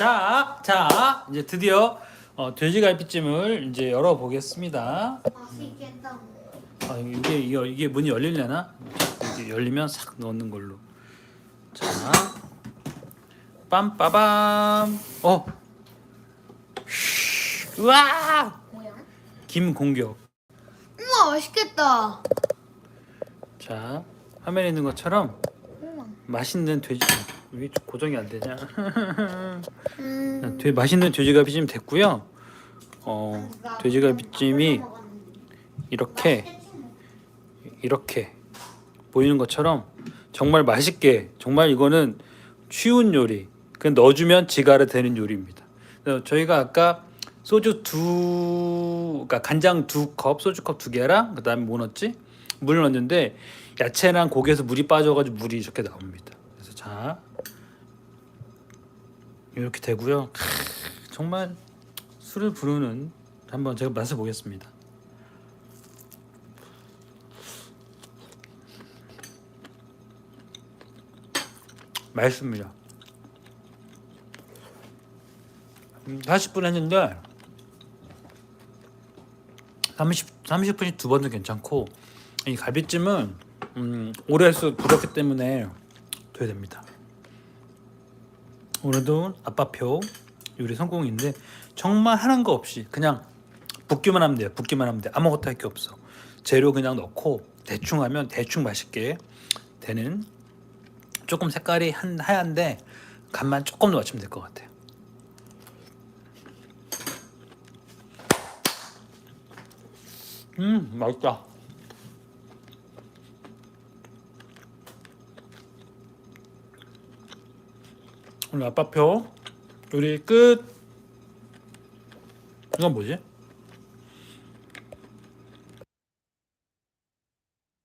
자, 자, 이제 드디어 어, 돼지갈비찜을 이제 열어보겠습니다. 맛있겠다. 아, 이게 이게, 이게 문이 열리려나? 이게 열리면 싹 넣는 걸로. 자, 빰빠밤. 어, 쉬, 우와, 뭐야? 김 공격. 우와 맛있겠다. 자, 화면에 있는 것처럼. 맛있는 돼지. 왜 고정이 안 되냐? 음. 되게 맛있는 돼지갈비찜 됐고요. 어, 돼지갈비찜이 이렇게 이렇게 보이는 것처럼 정말 맛있게 정말 이거는 쉬운 요리 그냥 넣어주면 지가라 되는 요리입니다. 저희가 아까 소주 두 그러니까 간장 두 컵 소주 컵 두 개랑 그다음에 뭐 넣었지 물을 넣었는데 야채랑 고기에서 물이 빠져가지고 물이 이렇게 나옵니다. 그래서 자 이렇게 되고요. 크, 정말 술을 부르는 한번 제가 맛을 보겠습니다. 맛있습니다. 음, 40분 했는데 30 30분이 두 번도 괜찮고 이 갈비찜은 음, 오래 해서 부렸기 때문에 돼야 됩니다. 오늘도 아빠표 요리 성공인데 정말 하는 거 없이 그냥 붓기만 하면 돼요. 붓기만 하면 돼. 아무것도 할 게 없어. 재료 그냥 넣고 대충 하면 대충 맛있게 되는 조금 색깔이 한 하얀데 간만 조금 더 맞추면 될 것 같아요. 음 맛있다. 오늘 아빠표 요리 끝. 이건 뭐지?